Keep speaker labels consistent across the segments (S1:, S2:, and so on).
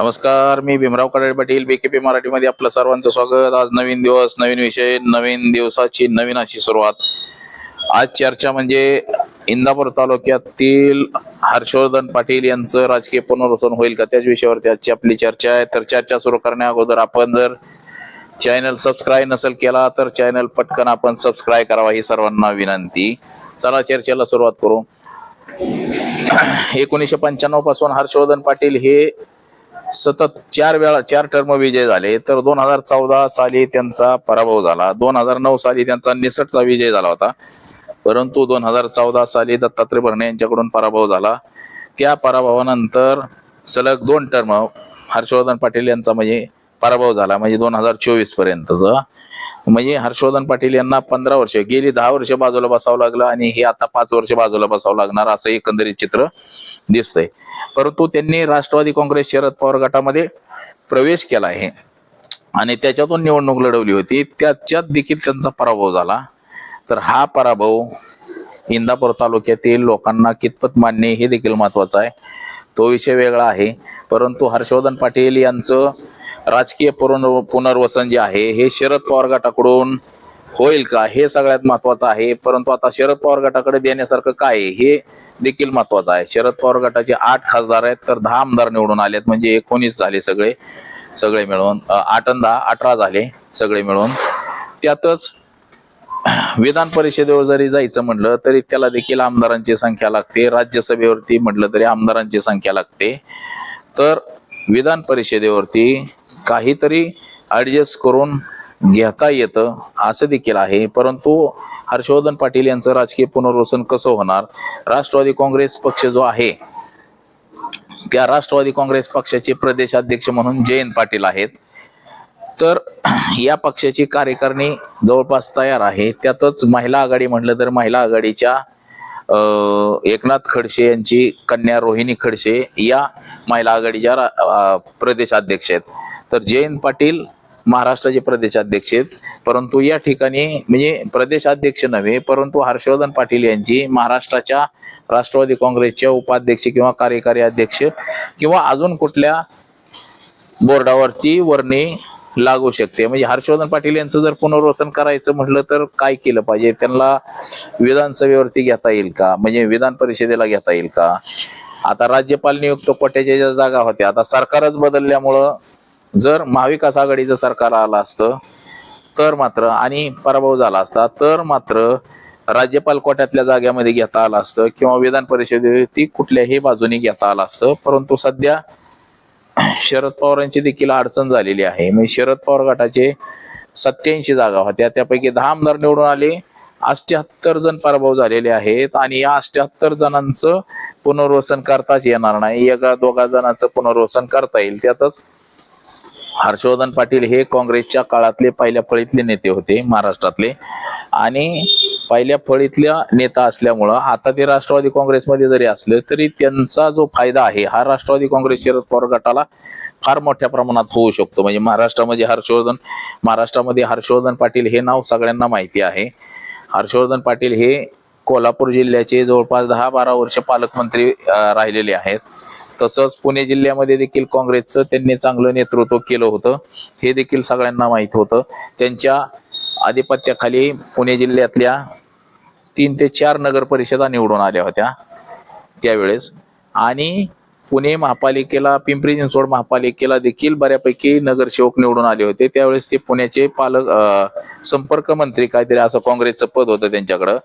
S1: नमस्कार मी भीमराव कराड पाटील बीकेपी मराठीमध्ये आपलं सर्वांचं स्वागत. आज नवीन दिवस नवीन विषय नवीन दिवसाची नवीन अशी सुरुवात. आज चर्चा म्हणजे इंदापूर तालुक्यातील हर्षवर्धन पाटील यांचं राजकीय पुनर्वसन होईल का? त्याच विषयावरती आजची आपली चर्चा आहे. तर चर्चा सुरू करण्या अगोदर आपण जर चॅनल सबस्क्राईब नसेल केला तर चॅनल पटकन आपण सबस्क्राईब करावा ही सर्वांना विनंती. चला चर्चेला सुरुवात करू. एकोणीसशे पंच्याण्णवपासून हर्षवर्धन पाटील हे सतत चार वेळा चार टर्म विजय झाले तर दोन हजार चौदा साली त्यांचा पराभव झाला. दोन हजार नऊ साली त्यांचा निसटचा विजय झाला होता. परंतु दोन हजार चौदा साली दत्तात्रय भरणे यांच्याकडून पराभव झाला. त्या पराभवानंतर सलग दोन टर्म हर्षवर्धन पाटील यांचा म्हणजे पराभव झाला. म्हणजे दोन हजार चोवीस पर्यंतचा. म्हणजे हर्षवर्धन पाटील यांना पंधरा वर्ष गेली दहा वर्ष बाजूला बसावं लागलं आणि हे आता पाच वर्ष बाजूला बसावं लागणार असं एकंदरीत चित्र दिसतंय. परंतु त्यांनी राष्ट्रवादी काँग्रेस शरद पवार गटामध्ये प्रवेश केला आहे. आणि त्याच्यातून निवडणूक लढवली होती. त्याच्यात देखील त्यांचा पराभव झाला. तर हा पराभव इंदापूर तालुक्यातील लोकांना कितपत मान्य हे देखील महत्वाचं आहे. तो विषय वेगळा आहे. परंतु हर्षवर्धन पाटील यांचं राजकीय पुनर्व पुनर्वसन जे आहे हे शरद पवार गटाकडून होईल का? हे सगळ्यात महत्वाचं आहे. परंतु आता शरद पवार गटाकडे देण्यासारखं काय आहे? हे देखील महत्वाचं आहे. शरद पवार गटाचे आठ खासदार आहेत तर दहा आमदार निवडून आलेत. म्हणजे एकोणीस झाले सगळे. सगळे मिळून आठ दहा अठरा झाले सगळे मिळून. त्यातच विधान परिषदेवर जरी जायचं म्हटलं तरी त्याला देखील आमदारांची संख्या लागते. राज्यसभेवरती म्हटलं तरी आमदारांची संख्या लागते. तर विधान परिषदेवरती काहीतरी ऍडजस्ट करून घेता येतं असं देखील आहे. परंतु हर्षवर्धन पाटील यांचं राजकीय पुनर्वसन कसं होणार? राष्ट्रवादी काँग्रेस पक्ष जो आहे त्या राष्ट्रवादी काँग्रेस पक्षाचे प्रदेशाध्यक्ष म्हणून जयंत पाटील आहेत. तर या पक्षाची कार्यकारिणी जवळपास तयार आहे. त्यातच महिला आघाडी म्हटलं तर महिला आघाडीच्या एकनाथ खडसे यांची कन्या रोहिणी खडसे या महिला आघाडीच्या रा- प्रदेशाध्यक्ष आहेत. तर जयंत पाटील महाराष्ट्राचे प्रदेशाध्यक्ष आहेत. परंतु या ठिकाणी म्हणजे प्रदेशाध्यक्ष नव्हे परंतु हर्षवर्धन पाटील यांची महाराष्ट्राच्या राष्ट्रवादी काँग्रेसच्या उपाध्यक्ष किंवा कार्यकारी अध्यक्ष किंवा अजून कुठल्या बोर्डावरती वर्णी लागू शकते. म्हणजे हर्षवर्धन पाटील यांचं जर पुनर्वसन करायचं म्हटलं तर काय केलं पाहिजे? त्यांना विधानसभेवरती घेता येईल का? म्हणजे विधान परिषदेला घेता येईल का? आता राज्यपाल नियुक्त कोट्याच्या ज्या जागा होत्या आता सरकारच बदलल्यामुळं जर महाविकास आघाडीचं सरकार आलं असतं तर मात्र आणि पराभव झाला असता तर मात्र राज्यपाल कोट्यातल्या जाग्यामध्ये घेता आलं असतं किंवा विधान परिषदेवरती कुठल्याही बाजूने घेता आलं असतं. परंतु सध्या शरद पवारांची देखील अडचण झालेली आहे. म्हणजे शरद पवार गटाचे सत्याऐंशी जागा होत्या. त्यापैकी दहा आमदार निवडून आले. अष्ट्याहत्तर जण पराभव झालेले आहेत आणि या अष्ट्याहत्तर जणांचं पुनर्वसन करताच येणार नाही. एका दोघा जणांचं पुनर्वसन करता येईल. त्यातच हर्षवर्धन पाटील हे काँग्रेसच्या काळातले पहिल्या फळीतले नेते होते महाराष्ट्रातले. आणि पहिल्या फळीतल्या नेता असल्यामुळं आता ते राष्ट्रवादी काँग्रेसमध्ये जरी असले तरी त्यांचा जो फायदा आहे हा राष्ट्रवादी काँग्रेस शरद पवार गटाला फार मोठ्या प्रमाणात होऊ शकतो. म्हणजे महाराष्ट्रामध्ये हर्षवर्धन महाराष्ट्रामध्ये हर्षवर्धन पाटील हे नाव सगळ्यांना माहिती आहे. हर्षवर्धन पाटील हे कोल्हापूर जिल्ह्याचे जवळपास दहा बारा वर्ष पालकमंत्री राहिलेले आहेत. तसंच पुणे जिल्ह्यामध्ये देखील काँग्रेसचं त्यांनी चांगलं नेतृत्व केलं होतं. हे देखील सगळ्यांना माहीत होतं. त्यांच्या आधिपत्याखाली पुणे जिल्ह्यातल्या तीन ते चार नगर परिषदा निवडून आल्या होत्या त्यावेळेस. आणि पुणे महापालिकेला पिंपरी चिंचवड महापालिकेला देखील बऱ्यापैकी नगरसेवक निवडून आले होते. त्यावेळेस ते पुण्याचे पालक संपर्क मंत्री काहीतरी असं काँग्रेसचं पद होतं त्यांच्याकडं.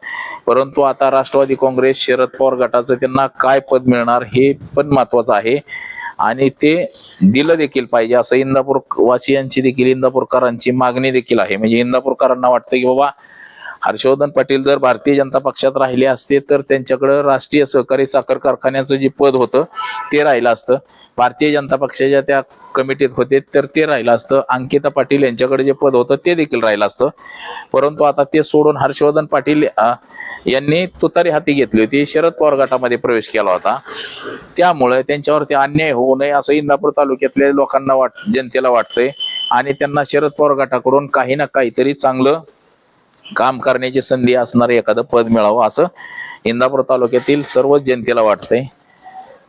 S1: परंतु आता राष्ट्रवादी काँग्रेस शरद पवार गटाचं त्यांना काय पद मिळणार हे पण महत्वाचं आहे. आणि ते दिलं देखील पाहिजे असं इंदापूर वासियांची देखील इंदापूरकरांची मागणी देखील आहे. म्हणजे इंदापूरकरांना वाटतं की बाबा हर्षवर्धन पाटील जर भारतीय जनता पक्षात राहिले असते तर त्यांच्याकडं राष्ट्रीय सहकारी साखर कारखान्याचं जे पद होतं ते राहिलं असतं. भारतीय जनता पक्षाच्या त्या कमिटीत होते तर ते राहिलं असतं. अंकिता पाटील यांच्याकडे जे पद होतं ते देखील राहिलं असतं. परंतु आता ते सोडून हर्षवर्धन पाटील यांनी तुतारी हाती घेतली होती. शरद पवार गटामध्ये प्रवेश केला होता. त्यामुळे त्यांच्यावरती अन्याय होऊ नये असं इंदापूर तालुक्यातल्या लोकांना वाट जनतेला वाटतंय. आणि त्यांना शरद पवार गटाकडून काही ना काहीतरी चांगलं काम करण्याची संधी असणारं एखादं पद मिळावं असं इंदापूर तालुक्यातील सर्वच जनतेला वाटतंय.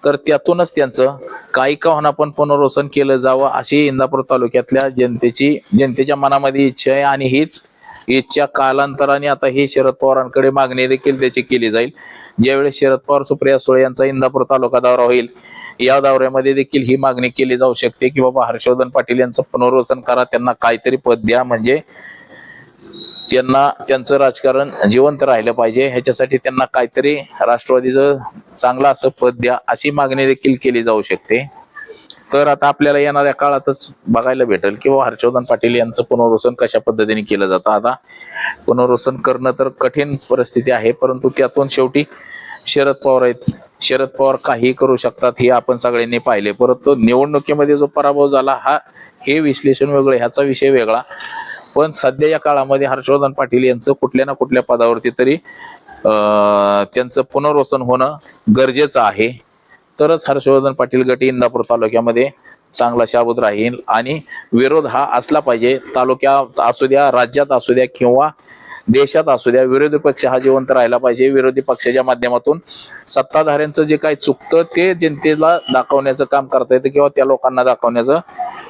S1: तर त्यातूनच त्यांचं काही का होणार पण पुनर्वसन केलं जावं अशी इंदापूर तालुक्यातल्या जनतेची जनतेच्या मनामध्ये इच्छा आहे आणि हीच इच्छा कालांतराने आता ही शरद पवारांकडे मागणी देखील त्याची केली जाईल. ज्यावेळेस शरद पवार सुप्रिया सुळे यांचा इंदापूर तालुका दौरा होईल या दौऱ्यामध्ये देखील ही मागणी केली जाऊ शकते की बाबा हर्षवर्धन पाटील यांचं पुनर्वसन करा त्यांना काहीतरी पद द्या. म्हणजे त्यांना त्यांचं राजकारण जिवंत राहिलं पाहिजे. ह्याच्यासाठी त्यांना काहीतरी राष्ट्रवादीचं चांगलं असं पद द्या अशी मागणी देखील केली जाऊ शकते. तर आता आपल्याला येणाऱ्या काळातच बघायला भेटेल किंवा हर्षवर्धन पाटील यांचं पुनर्वसन कशा पद्धतीने केलं जातं. आता पुनर्वसन करणं तर कठीण परिस्थिती आहे परंतु त्यातून शेवटी शरद पवार आहेत. शरद पवार काही करू शकतात हे आपण सगळ्यांनी पाहिले. परंतु निवडणुकीमध्ये जो पराभव झाला हा हे विश्लेषण वेगळं ह्याचा विषय वेगळा. पण सध्या या काळामध्ये हर्षवर्धन पाटील यांचं कुठल्या ना कुठल्या पदावरती तरी त्यांचं पुनर्वसन होणं गरजेचं आहे. तरच हर्षवर्धन पाटील गट इंदापूर तालुक्यामध्ये चांगला शाबूत राहील आणि विरोध हा असला पाहिजे. तालुक्यात असू द्या राज्यात असू द्या किंवा देशात असू द्या विरोधी पक्ष हा जिवंत राहिला पाहिजे. विरोधी पक्षाच्या माध्यमातून सत्ताधाऱ्यांचं जे काही चुकतं ते जनतेला दाखवण्याचं काम करता येतं किंवा त्या लोकांना दाखवण्याचं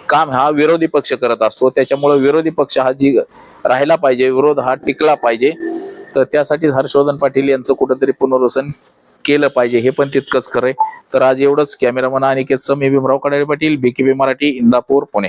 S1: काम हा विरोधी पक्ष करत असतो. त्याच्यामुळे विरोधी पक्ष हा जी राहिला पाहिजे विरोध हा टिकला पाहिजे. तर त्यासाठी हर्षवर्धन पाटील यांचं कुठंतरी पुनर्वसन केलं पाहिजे हे पण तितकंच खरंय. तर आज एवढंच. Cameraman Aniket Sami Bhimrao Kadale Patil BKB Marathi Indapur Pune.